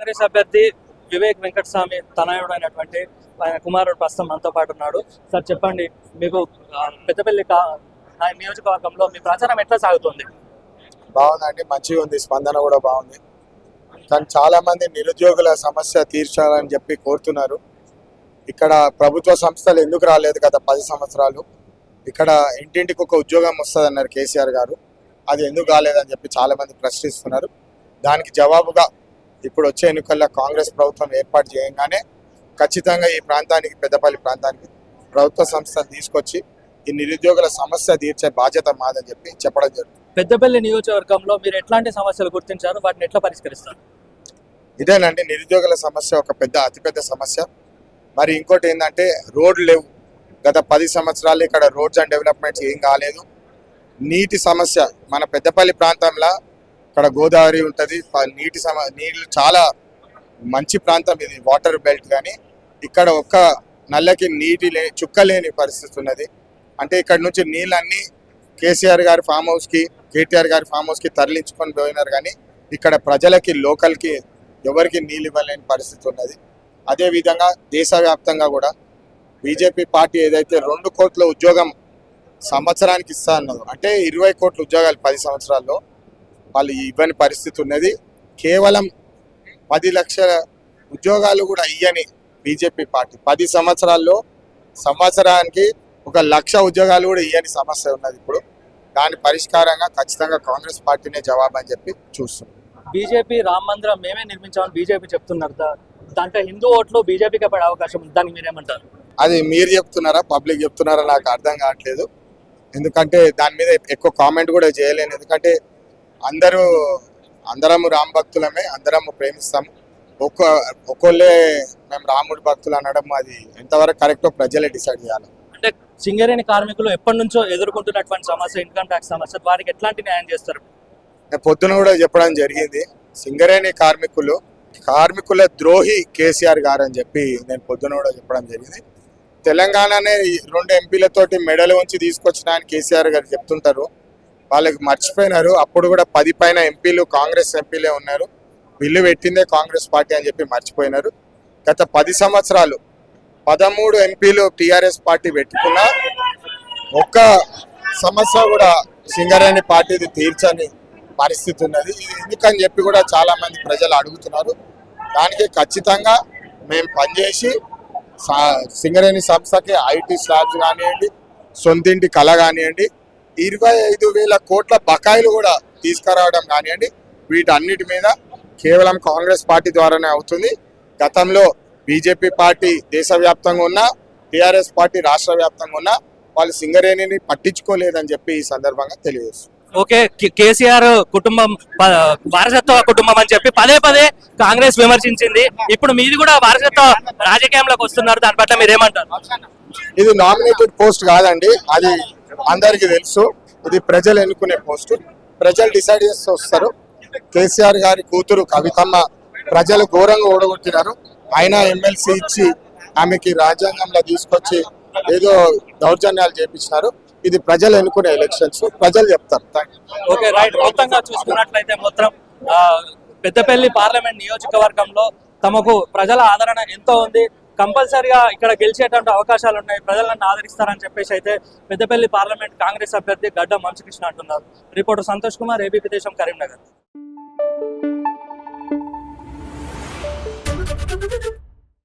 కాంగ్రెస్ అభ్యర్థి వివేక్ వెంకటస్వామి తనయుడు అయినటువంటి ఆయన కుమారుడు ప్రస్తుతం మనతో పాటు ఉన్నాడు. సార్ చెప్పండి మీకు పెద్దపల్లి కా నియోజకవర్గంలో మీ ప్రచారం ఎట్లా సాగుతుంది? బాగుందండి మంచిగా ఉంది స్పందన కూడా బాగుంది. కానీ చాలా మంది నిరుద్యోగుల సమస్య తీర్చాలని చెప్పి కోరుతున్నారు. ఇక్కడ ప్రభుత్వ సంస్థలు ఎందుకు రాలేదు గత పది సంవత్సరాలు? ఇక్కడ ఇంటింటికి ఒక ఉద్యోగం వస్తుంది అన్నారు కేసీఆర్ గారు. అది ఎందుకు కాలేదని చెప్పి చాలా మంది ప్రశ్నిస్తున్నారు. దానికి జవాబుగా ఇప్పుడు వచ్చే ఎన్నికల్లో కాంగ్రెస్ ప్రభుత్వం ఏర్పాటు చేయగానే ఖచ్చితంగా ఈ ప్రాంతానికి పెద్దపల్లి ప్రాంతానికి ప్రభుత్వ సంస్థలు తీసుకొచ్చి ఈ నిరుద్యోగుల సమస్య తీర్చే బాధ్యత మాదని చెప్పి చెప్పడం జరుగుతుంది. పెద్దపల్లి నియోజకవర్గంలో మీరు ఎట్లాంటి సమస్యలు గుర్తించారు? వాటిని ఎట్లా పరిష్కరిస్తారు? ఇదేనండి నిరుద్యోగుల సమస్య ఒక పెద్ద అతిపెద్ద సమస్య. మరి ఇంకోటి ఏంటంటే రోడ్లు లేవు. గత పది సంవత్సరాలు ఇక్కడ రోడ్స్ అండ్ డెవలప్మెంట్స్ ఏం కాలేదు. నీటి సమస్య మన పెద్దపల్లి ప్రాంతంలో ఇక్కడ గోదావరి ఉంటుంది. నీటి సమ నీళ్ళు చాలా మంచి ప్రాంతం ఇది. వాటర్ బెల్ట్ కానీ ఇక్కడ ఒక్క నల్లకి నీటి లే చుక్క లేని పరిస్థితి ఉన్నది. అంటే ఇక్కడ నుంచి నీళ్ళన్నీ కేసీఆర్ గారి ఫామ్ హౌస్కి కేటీఆర్ గారి ఫామ్ హౌస్కి తరలించుకొని పోయినారు కానీ ఇక్కడ ప్రజలకి లోకల్కి ఎవరికి నీళ్ళు ఇవ్వలేని పరిస్థితి ఉన్నది. అదేవిధంగా దేశవ్యాప్తంగా కూడా బీజేపీ పార్టీ ఏదైతే రెండు కోట్ల ఉద్యోగం సంవత్సరానికి ఇస్తా అన్నదో అంటే ఇరవై కోట్ల ఉద్యోగాలు పది సంవత్సరాల్లో వాళ్ళు ఇవ్వని పరిస్థితి ఉన్నది. కేవలం పది లక్షల ఉద్యోగాలు కూడా ఇయ్యని బీజేపీ పార్టీ. పది సంవత్సరాల్లో సంవత్సరానికి ఒక లక్ష ఉద్యోగాలు కూడా ఇయ్యని సమస్య ఉన్నది ఇప్పుడు. దాని పరిష్కారంగా ఖచ్చితంగా కాంగ్రెస్ పార్టీనే జవాబు అని చెప్పి చూస్తున్నాం. బీజేపీ రామ మందిరం మేమే నిర్మించామని బీజేపీ చెప్తున్నారు దాంట్లో హిందూ ఓట్లు బీజేపీకి పడే అవకాశం ఉంది. దానికి మీరేమంటారు? అది మీరు చెప్తున్నారా పబ్లిక్ చెప్తున్నారా నాకు అర్థం కావట్లేదు. ఎందుకంటే దాని మీద ఎక్కువ కామెంట్ కూడా చేయలేను. ఎందుకంటే అందరూ అందరము రామ భక్తులమే అందరము ప్రేమిస్తాము. ఒక్క ఒక్కోళ్ళే మేము రాముడి భక్తులు అనడం అది ఎంతవరకు కరెక్టో ప్రజలే డిసైడ్ చేయాలి. అంటే సింగరేణి కార్మికులు ఎప్పటి నుంచో ఎదుర్కొంటున్నటువంటి సమస్య ఇన్కమ్ ట్యాక్స్ సమస్య వారికి ఎట్లాంటి న్యాయం చేస్తారు? నేను పొద్దున కూడా చెప్పడం జరిగింది. సింగరేణి కార్మికులు కార్మికుల ద్రోహి కేసీఆర్ గారు అని చెప్పి నేను పొద్దున కూడా చెప్పడం జరిగింది. తెలంగాణనే రెండు ఎంపీలతోటి మెడలు ఉంచి తీసుకొచ్చిన అని కేసీఆర్ గారు చెప్తుంటారు. వాళ్ళకి మర్చిపోయినారు. అప్పుడు కూడా పది పైన ఎంపీలు కాంగ్రెస్ ఎంపీలే ఉన్నారు. బిల్లు పెట్టిందే కాంగ్రెస్ పార్టీ అని చెప్పి మర్చిపోయినారు. గత పది సంవత్సరాలు పదమూడు ఎంపీలు టీఆర్ఎస్ పార్టీ పెట్టుకున్నా ఒక్క సమస్య కూడా సింగరేణి పార్టీది తీర్చని పరిస్థితి ఉన్నది. ఇది ఎందుకని చెప్పి కూడా చాలా మంది ప్రజలు అడుగుతున్నారు. దానికి ఖచ్చితంగా మేము పనిచేసి సా- సింగరేణి సంస్థకి ఐటీ స్లాబ్స్ కానివ్వండి సొంతింటి కళ కానివ్వండి ఇరవై ఐదు వేల కోట్ల బకాయిలు కూడా తీసుకురావడం కానివ్వండి వీటన్నిటి మీద కేవలం కాంగ్రెస్ పార్టీ ద్వారానే అవుతుంది. గతంలో బీజేపీ పార్టీ దేశవ్యాప్తంగా ఉన్న టిఆర్ఎస్ పార్టీ రాష్ట్ర వ్యాప్తంగా ఉన్న వాళ్ళు సింగరేణిని పట్టించుకోలేదని చెప్పి ఈ సందర్భంగా తెలియజేస్తుంది ఓకే కేసీఆర్ కుటుంబం వారసత్వ కుటుంబం అని చెప్పి పదే పదే కాంగ్రెస్ విమర్శించింది. ఇప్పుడు మీది కూడా వారసత్వ రాజకీయంలోకి వస్తున్నారు దాని పట్ల మీరు ఏమంటారు ఇది నామినేటెడ్ పోస్ట్ కాదండి అది అందరికీ తెలుసు. ఇది ప్రజలు ఎన్నుకునే పోస్ట్. ప్రజలు డిసైడ్ చేస్తూ వస్తారు. కేసీఆర్ గారి కూతురు కవితమ్మ ప్రజలు ఘోరంగా ఓడగొట్టినారు. అయినా ఎమ్మెల్సీ ఇచ్చి ఆమెకి రాజ్యాంగంలో తీసుకొచ్చి ఏదో దౌర్జన్యాలు చేపించినారు. ఇది ప్రజలు ఎన్నుకునే ఎలక్షన్స్. ప్రజలు చెప్తారు. Okay right. మొత్తంగా చూసుకున్నట్లయితే మొత్తం పెద్దపల్లి పార్లమెంట్ నియోజకవర్గంలో తమకు ప్రజల ఆదరణ ఎంతో ఉంది. కంపల్సరిగా ఇక్కడ గెలిచేటువంటి అవకాశాలు ఉన్నాయి. ప్రజలను ఆదరిస్తారని చెప్పేసి అయితే పెద్దపల్లి పార్లమెంట్ కాంగ్రెస్ అభ్యర్థి గడ్డ మంచుకృష్ణ అంటున్నారు. రిపోర్టర్ సంతోష్ కుమార్ ఏబీపీ దేశం కరీంనగర్.